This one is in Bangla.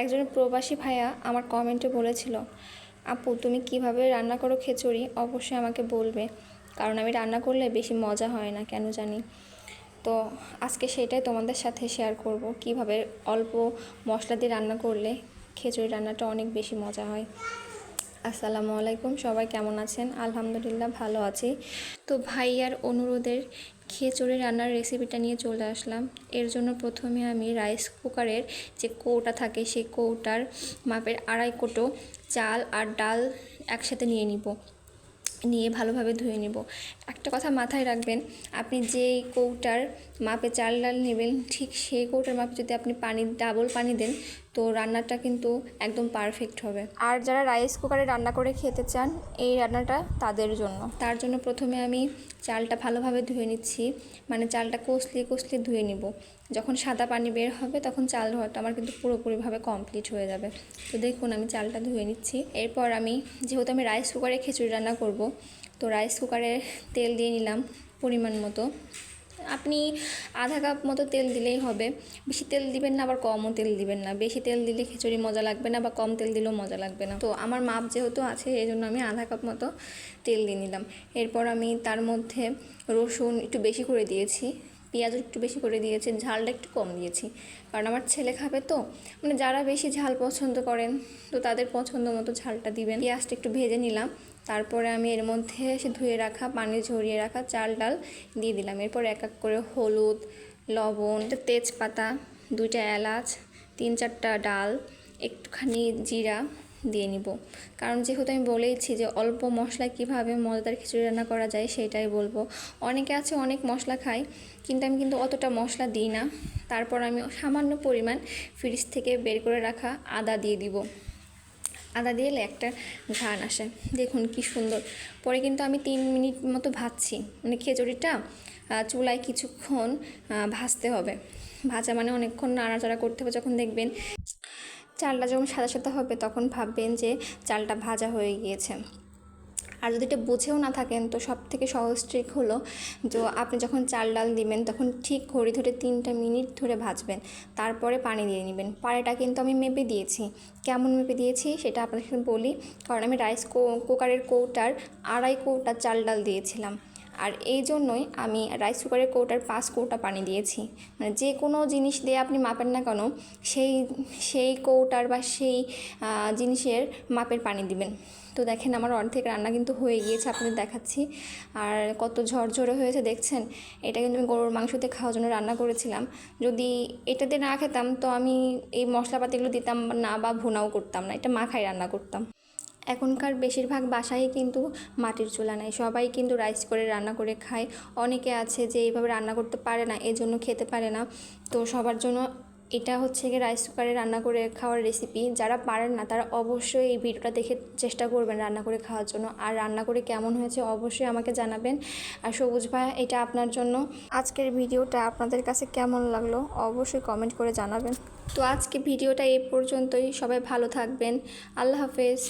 একজন প্রবাসী ভাইয়া আমার কমেন্টে বলেছিল, আপু, তুমি কীভাবে রান্না করো খিচুড়ি? অবশ্যই আমাকে বলবে। কারণ আমি রান্না করলে বেশি মজা হয় না, কেন জানি? তো আজকে সেটাই তোমাদের সাথে শেয়ার করব, কীভাবে অল্প মশলা দিয়ে রান্না করলে খিচুড়ি রান্নাটা অনেক বেশি মজা হয়। আসসালামু আলাইকুম, সবাই কেমন আছেন? আলহামদুলিল্লাহ ভালো আছি। তো ভাইয়ার অনুরোধের খিচুড়ি রান্নার রেসিপিটা নিয়ে চলে আসলাম। এর জন্য প্রথমে আমি রাইস কুকারের যে কৌটা থাকে, সেই কৌটার মাপের আড়াই কোটো চাল আর ডাল একসাথে নিয়ে নিব। নিয়ে ভালোভাবে ধুয়ে নেব। একটা কথা মাথায় রাখবেন, আপনি যেই কৌটার মাপে চাল ডাল নেবেন, ঠিক সেই কৌটার মাপে যদি আপনি পানি, ডাবল পানি দেন তো রান্নাটা কিন্তু একদম পারফেক্ট হবে। আর যারা রাইস কুকারে রান্না করে খেতে চান এই রান্নাটা তাদের জন্য। তার জন্য প্রথমে আমি চালটা ভালোভাবে ধুয়ে নিচ্ছি। মানে চালটা কষলি কষলি ধুয়ে নিব। যখন সাদা পানি বের হবে তখন চাল ধোয়াটা আমার কিন্তু পুরোপুরিভাবে কমপ্লিট হয়ে যাবে। তো দেখুন আমি চালটা ধুয়ে নিচ্ছি। এরপর আমি যেহেতু আমি রাইস কুকারে খিচুড়ি রান্না করব তো রাইস কুকারে তেল দিয়ে নিলাম পরিমাণ মতো। আপনি আধা কাপ মতো তেল দিলেই হবে। বেশি তেল দিবেন না, আবার কমও তেল দিবেন না। বেশি তেল দিলে খিচুড়ি মজা লাগবে না, বা কম তেল দিলেও মজা লাগবে না। তো আমার মাপ যেহেতু আছে এই জন্য আমি আধা কাপ মতো তেল দিয়ে নিলাম। এরপর আমি তার মধ্যে রসুন একটু বেশি করে দিয়েছি। পেঁয়াজও একটু বেশি করে দিয়েছি ঝালটা একটু কম দিয়েছি। কারণ আমার ছেলে খাবে তো মানে যারা বেশি ঝাল পছন্দ করেন, তো তাদের পছন্দ মতো ঝালটা দিবেন। পেঁয়াজটা একটু ভেজে নিলাম, তারপরে আমি এর মধ্যে সে ধুয়ে রাখা পানি ঝরিয়ে রাখা চাল ডাল দিয়ে দিলাম। এরপর এক এক করে হলুদ, লবণ তেজপাতা, দুইটা এলাচ, তিন চারটা ডাল, একটুখানি জিরা দিয়ে নিব। কারণ যেহেতু আমি বলেইছি যে অল্প মশলায় কীভাবে মজাদার খিচুড়ি রান্না করা যায় সেটাই বলব। অনেকে আছে অনেক মশলা খায়, কিন্তু আমি কিন্তু অতটা মশলা দিই না। তারপর আমি সামান্য পরিমাণ ফ্রিজ থেকে বের করে রাখা আদা দিয়ে দিব। আদা দিলে একটা ঘ্রাণ আসে। দেখুন কি সুন্দর। পরে কিন্তু আমি তিন মিনিট মতো ভাজছি। মানে খিচুড়িটা চুলায় কিছুক্ষণ ভাজতে হবে। ভাজা মানে অনেকক্ষণ নাড়াচাড়া করতে হবে যখন দেখবেন চালটা যখন সাদা সাদা হবে, তখন ভাববেন যে চালটা ভাজা হয়ে গিয়েছে। আর যদি এটা বুঝেও না থাকেন, তো সব থেকে সহজ ট্রিক হলো যে আপনি যখন চাল ডাল দিবেন, তখন ঠিক ঘড়ি ধরে তিনটা মিনিট ধরে ভাজবেন। তারপরে পানি দিয়ে নেবেন। পানিটা কিন্তু আমি মেপে দিয়েছি। কেমন মেপে দিয়েছি? সেটা আপনাকে বলি। কারণ আমি রাইস কুকারের কৌটার আড়াই কৌটা চাল ডাল দিয়েছিলাম। আর এই জন্যই আমি রাইস কুকারের কৌটার পাঁচ কৌটা পানি দিয়েছি। মানে যে কোনো জিনিস দিয়ে আপনি মাপেন না কেন, সেই সেই কৌটার বা সেই জিনিসের মাপের পানি দিবেন। তো দেখেন আমার অর্ধেক রান্না কিন্তু হয়ে গিয়েছে, আপনাদের দেখাচ্ছি। আর কত ঝরঝরে হয়েছে, দেখছেন? এটা কিন্তু আমি গরুর মাংসতে খাওয়ার জন্য রান্না করেছিলাম। যদি এটাতে না খেতাম, তো আমি এই মশলাপাতিগুলো দিতাম না বা ভুনাও করতাম না, এটা মাখাই রান্না করতাম। এখনকার বেশিরভাগ বাসায় কিন্তু মাটির চুলা নেই। সবাই কিন্তু রাইস করে রান্না করে খায়। অনেকে আছে যে এইভাবে রান্না করতে পারে না এই জন্য খেতে পারে না। তো সবার জন্য এটা হচ্ছে গিয়ে রাইস কুকারে রান্না করে খাওয়ার রেসিপি যারা পারেন না, তারা অবশ্যই এই ভিডিওটা দেখে চেষ্টা করবেন রান্না করে খাওয়ার জন্য। আর রান্না করে কেমন হয়েছে অবশ্যই আমাকে জানাবেন। আর সবুজ ভাই, এটা আপনার জন্য। আজকের ভিডিওটা আপনাদের কাছে কেমন লাগল অবশ্যই কমেন্ট করে জানাবেন। তো আজকে ভিডিওটা এই পর্যন্তই। সবাই ভালো থাকবেন। আল্লাহ হাফেজ।